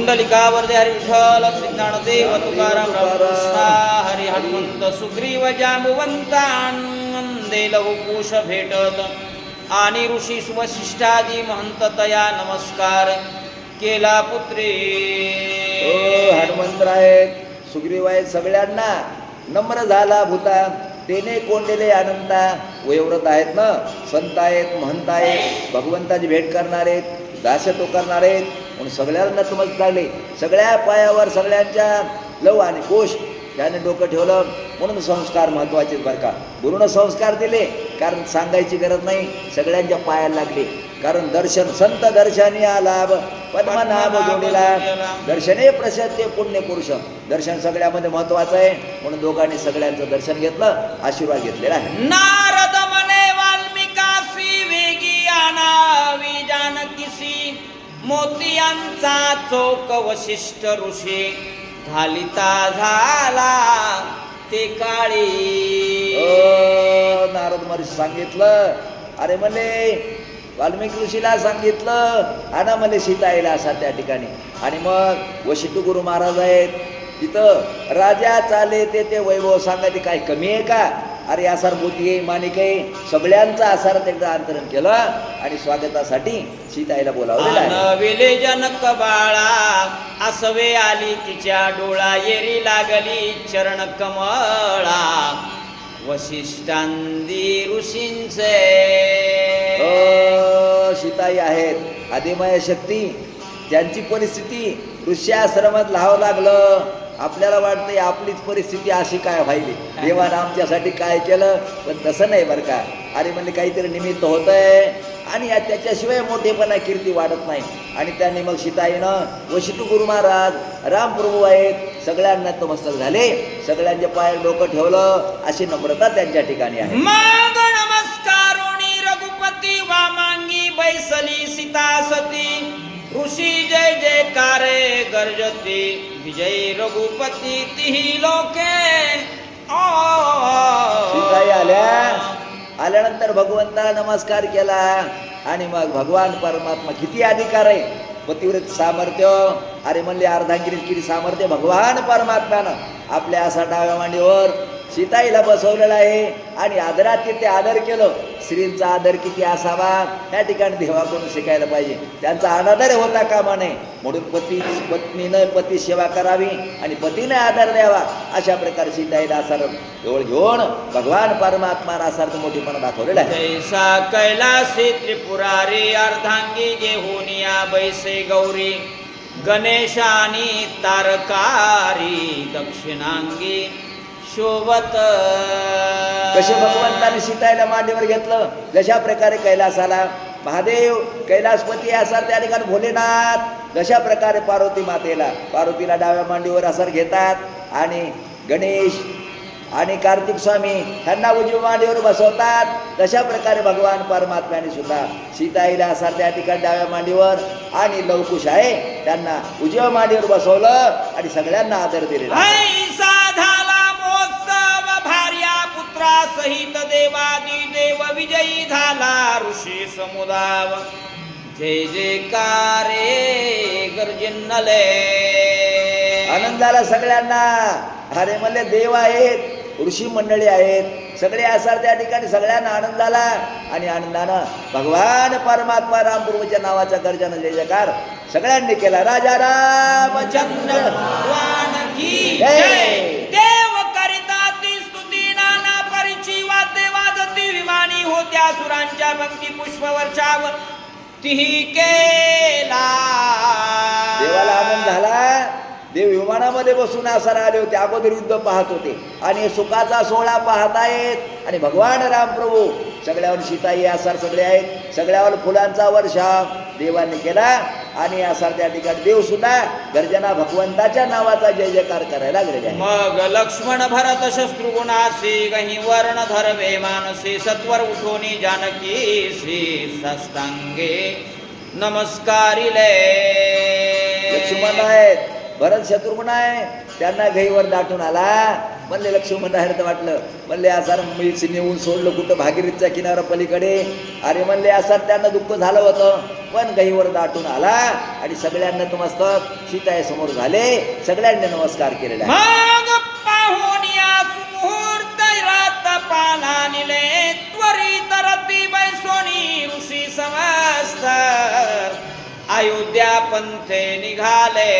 कुंडलिकावरदे हरी विठ्ठल श्री ज्ञानदेव तुकाराम रामकृष्ण हरी हनुमंत सुग्रीव जांबुवंतांदे लवकुश भेटत। आणि ऋषी वशिष्ठादी महंत तया नमस्कार। केला पुत्री हनुमंत हनुमंतराय सुग्रीव आहेत सगळ्यांना नम्र झाला भूता तेने कोंडलेले अनंता वयोव्रत आहेत ना? संत आहेत महंत आहेत भगवंताची भेट करणारे आहेत तो करणारे आहेत म्हणून सगळ्यांना नतमस्त झाले सगळ्या पायावर सगळ्यांच्या लव आणि कोश त्याने डोकं ठेवलं. म्हणून संस्कार महत्त्वाचे बरं का. गुरुनं संस्कार दिले कारण सांगायची गरज नाही. सगळ्यांच्या पायाला लागले. कारण दर्शन संत दर्शनी लाभ. पद्मनाभ जोडीला दर्शने प्रशस्ते पुण्य पुरुष. दर्शन सगळ्यामध्ये महत्वाचं आहे. म्हणून दोघांनी सगळ्यांचं दर्शन घेतलं आशीर्वाद घेतलेला आहे. मोतियांचा चोक वशिष्ठ ऋषी घालिता झाला ते काळी. नारद महर्षी सांगितलं. अरे म्हणे वाल्मिकी ऋषीला सांगितलं. आणा सीता येईल असा त्या ठिकाणी. आणि मग वशिष्ठ गुरु महाराज आहेत. तिथं राजा चाले ते ते वैभव सांगायचे काय कमी आहे का? अरे आसार मोती आहे माणिक आहे. सगळ्यांचा आसारात एकदा अंतरण केलं आणि स्वागतासाठी सीताईला बोलावलेलं आहे. विले जनक बाळा असवे आली तिच्या डोळा येरी लागली चरण कमळा. वशिष्ठांदी ऋषींचे. अ, सीताई आहेत. आदिमय शक्ती त्यांची परिस्थिती ऋष्याश्रमात लावावं लागलं. आपल्याला वाटतंय आपलीच परिस्थिती अशी काय व्हायली. देवानं आमच्यासाठी काय केलं पण तसं नाही बरं का. अरे म्हणजे काहीतरी निमित्त होतंय. आणि त्याच्याशिवाय मोठेपणा कीर्ती वाढत नाही. आणि त्यांनी मग सीताईनं वशिष्ठ गुरु महाराज रामप्रभू आहेत सगळ्यांना नतमस्तक झाले. सगळ्यांच्या पाय डोकं ठेवलं अशी नम्रता त्यांच्या ठिकाणी आहे. नमस्कार रघुपती वा मांगी सीता जयकारे विजय रघुपती तिही लोके. सीताई आल्या. आल्यानंतर भगवंताला नमस्कार केला. आणि मग भगवान परमात्मा किती अधिकार आहे? पतिव्रत सामर्थ्य. अरे म्हणले अर्धांगिरीत किती सामर्थ्य? भगवान परमात्म्यानं आपल्या असा डाव्या मांडीवर सीताईला बसवलेला आहे आणि आदरात तिथे आदर केलं. स्त्रींचा आदर किती असावा त्या ठिकाणी देवाकडून शिकायला पाहिजे? त्यांचा अनादर होता कामा नये म्हणून पती पत्नीनं पती सेवा करावी आणि पतीने आदर द्यावा अशा प्रकारे सीताईला असार जवळ घेऊन भगवान परमात्मा असार्थ मोठेपणा दाखवलेला आहे. जैसा कैलासी त्रिपुरारी अर्धांगी घेऊनिया बैसे गौरी गणेशानी तारकारी दक्षिणांगी शोभत. कसे भगवंताने सीताईला मांडीवर घेतलं जशा प्रकारे कैलासाला? महादेव कैलासपती असार त्या ठिकाणी भोलेनाथ. जशा प्रकारे पार्वती मातेला? पार्वतीला डाव्या मांडीवर असर घेतात. आणि गणेश आणि कार्तिक स्वामी ह्यांना उजव्या मांडीवर बसवतात. तशा प्रकारे भगवान परमात्म्याने सुद्धा सीताईला असार त्या ठिकाणी डाव्या मांडीवर. आणि लवकुश आहे त्यांना उजव्या मांडीवर बसवलं आणि सगळ्यांना आदर दिलेला सहित देवादी देव विजयी झाला ऋषी समुदाव. जय जयकारे गर्जिन्नले. आनंद झाला सगळ्यांना अरे म्हणले देव आहेत ऋषी मंडळी आहेत. सगळे असार त्या ठिकाणी सगळ्यांना आनंद झाला आणि आनंदानं भगवान परमात्मा रामप्रभूच्या नावाचा गर्जन जय जयकार. सगळ्यांनी केला. राजा रामचंद्र भगवान की जय. विश्ववरच्या तिही केला. देवाला आनंद झाला. देव विमानामध्ये बसून आसार आले होते. अगोदर युद्ध पाहत होते. आणि सुखाचा सोहळा पाहत आहेत. आणि भगवान रामप्रभू. सगळ्यावर सीताई आसार सगळे आहेत. सगळ्यावर फुलांचा वर्षा देवाने केला. आणि आसार त्या ठिकाणी देव सुद्धा गर्जना भगवंताच्या नावाचा जय जयकार करायला लागलेले आहे मग लक्ष्मण भरत शत्रुगुणासी गही वर्ण धरवे मानसी सत्वर उठोनी जानकीसी साष्टांगे नमस्कारिले लक्ष्मण आहेत भरत शत्रुघ्न आहे त्यांना घईवर दाटून आला. म्हणले लक्ष्मण राहिलं वाटलं. म्हणले असार मीच नेऊन सोडलं कुठं भागीरथच्या किनारा पलीकडे. अरे म्हणले असार त्यांना दुःख झालं होतं. पण गहीवर दाटून आला आणि सगळ्यांना नमस्तक सीताय समोर झाले. सगळ्यांनी नमस्कार केलेला अयोध्या पंथे निघाले.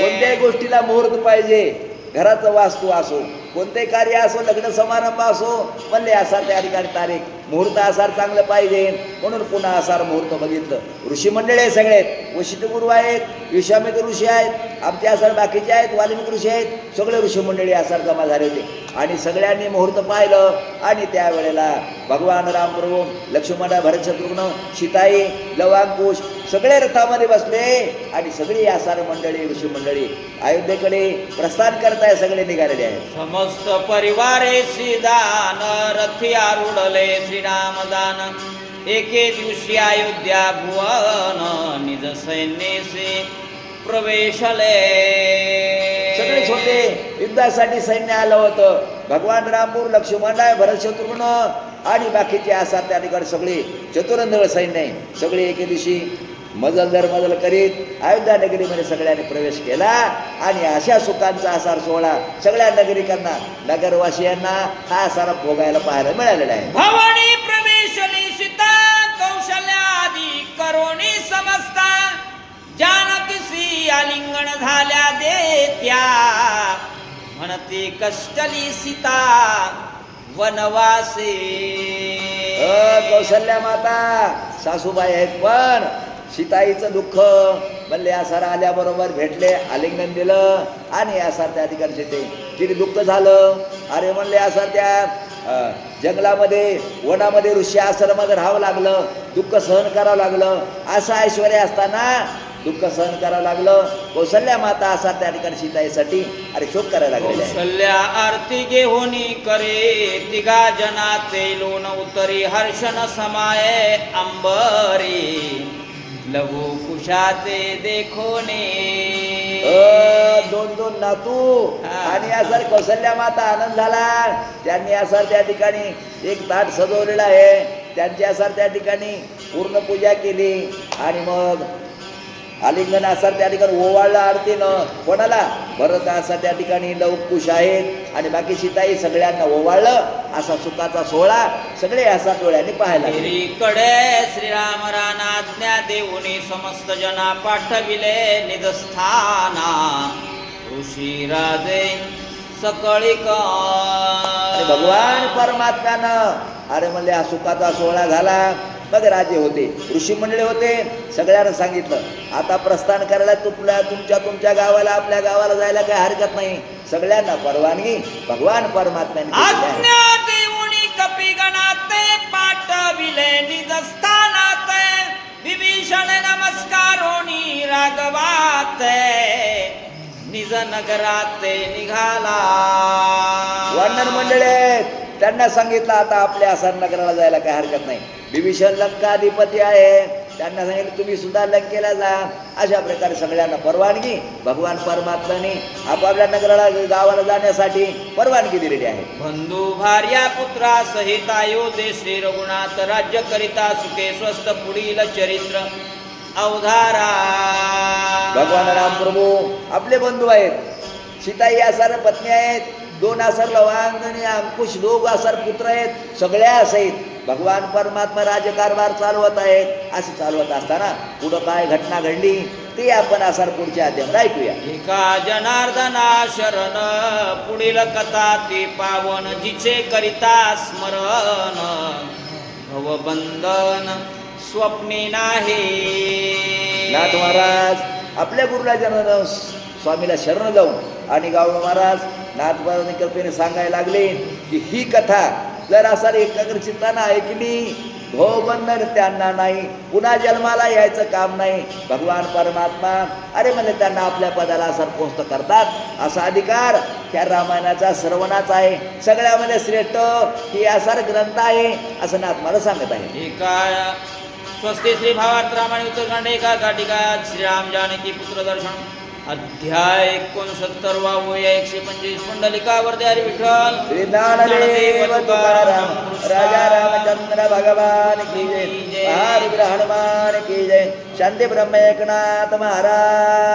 कोणत्याही गोष्टीला मुहूर्त पाहिजे. घराचं वास्तू असो कोणते कार्य असो लग्न समारंभ असो म्हणले असार त्या ठिकाणी तारीख मुहूर्त असार चांगलं पाहिजे. म्हणून पुन्हा असार मुहूर्त बघितलं. ऋषी मंडळी आहे सगळेत. वशिष्ठ गुरु आहेत विश्वामित्र ऋषी आहेत आमचे असार बाकीचे आहेत वाल्मिक ऋषी आहेत सगळे ऋषी मंडळी असार जमा झाले होते. आणि सगळ्यांनी मुहूर्त पाहिलं आणि त्यावेळेला भगवान रामप्रभू लक्ष्मण भरत शत्रुघ्न सीताई लवांकुश सगळे रथामध्ये बसले आणि सगळी आसार मंडळी ऋषी मंडळी अयोध्येकडे प्रस्थान करताय सगळे निघालेले आहेत. समस्त परिवारे श्रीदान रथी आरुडले श्रीरामदान. एके दिवशी अयोध्या भुवन निज सैन्यसे प्रवेशले. सगळेच होते युद्धासाठी सैन्य आलं होतं. भगवान रामपूर लक्ष्मणराय भरत शत्रुघ्न आणि बाकीचे आसार त्या ठिकाणी सगळे. चतुरंदळ सैन्य आहे. सगळे एके दिवशी मजल दर मजल करीत अयोध्या नगरीमध्ये सगळ्यांनी प्रवेश केला आणि अशा सुखांचा आसार सोहळा सगळ्या नागरिकांना नगरवासियांना हा आसार भोगायला पाहायला मिळालेला आहे. भवानी प्रवेशली सीता कौशल्यादी करोनी समजता जानकीसी आलिंगण झाल्या देत्या. म्हणते कष्टली सीता वनवासी. कौशल्या माता सासूबाई आहेत पण सीताईचं दुःख म्हणले आसार आल्याबरोबर भेटले आलिंगन दिलं आणि आसार त्या ठिकाणी ते तिने दुःख झालं. अरे म्हणले आसार त्या जंगलामध्ये वनामध्ये ऋषी आश्रमामध्ये राहावं लागलं. दुःख सहन करावं लागलं. असं ऐश्वर्य असताना दुःख सहन करावं लागलं. कौशल्या माता असा त्या ठिकाणी सीताईसाठी अरे शोक करायला लागलेले आहे. कौशल्या आरती घेऊनी करे तिघा जनाते लोन उतरी हर्षण समाये अंबरी. लघु कुशाते देखोने. दोन दोन नातू. आणि असर कौशल्या माता आनंद झाला. त्यांनी असर त्या ठिकाणी एक ताट सजवलेला आहे. त्यांची असर त्या ठिकाणी पूर्ण पूजा केली. आणि मग आलिंगन असार त्या ठिकाणी ओवाळलं आरतीनं. कोणाला? भरत असा त्या ठिकाणी लवकुश आहेत. आणि बाकी सीताई सगळ्यांना ओवाळलं. असा सुखाचा सोहळा सगळे असा डोळ्यांनी पाहायला. कडे श्रीराम रानाज्ञा देऊनी समस्त जना पाठविले निदस्थाना ऋषी राजे सकळी भगवान परमात्म्यानं. अरे म्हणले हा सुखाचा सोहळा झाला. मग राजे होते. ऋषी मंडळी होते सगळ्यांना सांगितलं आता प्रस्थान करायला तुपल्या तुमच्या तुमच्या गावाला आपल्या गावाला जायला काही हरकत नाही. सगळ्यांना परवानगी भगवान परमात्म्याने विभीषण नमस्कारोनी रागवाते निज नगराते निघाला. वानर मंडळी त्यांना सांगितलं आता आपल्या आसार नगराला जायला काही हरकत नाही. बिभीषण लंकाधिपती आहे. त्यांना सांगितलं तुम्ही सुद्धा लंकेला जा. अशा प्रकारे सगळ्यांना परवानगी भगवान परमात्म्याने आपापल्या नगराला गावाला जाण्यासाठी परवानगी दिलेली आहे. बंधू भार्या पुत्रा सहित अयोध्ये श्री रघुनाथ राज्य करिता सुखे स्वस्त पुढील चरित्र अवधारा. भगवान रामप्रभू आपले बंधू आहेत. सीताई आसार पत्नी आहेत. दोन आसार लवांग आणि अंकुश दोघ आसार पुत्र आहेत सगळ्या आहेत. भगवान परमात्मा राजकारभार चालवत आहेत असे चालवत असताना पुढं काय घटना घडली ते आपण आसार पुढच्या अध्यायात ऐकूया. एका जनार्दना शरण पुढील कथा ती पावन जिचे करिता स्मरण. भवबंधन स्वप्नी नाही. नाथ महाराज आपल्या गुरुला जन स्वामीला शरण जाऊन आणि गाव महाराज नाथबाबांनी कल्पेने सांगायला लागले की ही कथा जर असा एकाग्र चित्ताना ऐकली हो भवबंधन त्यांना नाही. पुन्हा जन्माला यायचं काम नाही. भगवान परमात्मा अरे म्हणजे त्यांना आपल्या पदाला सरपोस्त करतात. असा अधिकार त्या रामायणाचा सर्वनाच आहे. सगळ्यामध्ये म्हणजे श्रेष्ठ ही असार ग्रंथ आहे असं नाथ मला सांगत आहे. स्वस्ती श्री भावार्थ रामायण उत्तरकांड एका घाटिका श्रीराम जानकी पुत्र दर्शन. अध्याय एकोणसत्तर या एकशे पंचवीस. पुंडलिकावरती हरी विठ्ठल. तुकाराम राजा रामचंद्र भगवान की जय. हनुमान की जय. शांती ब्रह्म एकनाथ महाराज.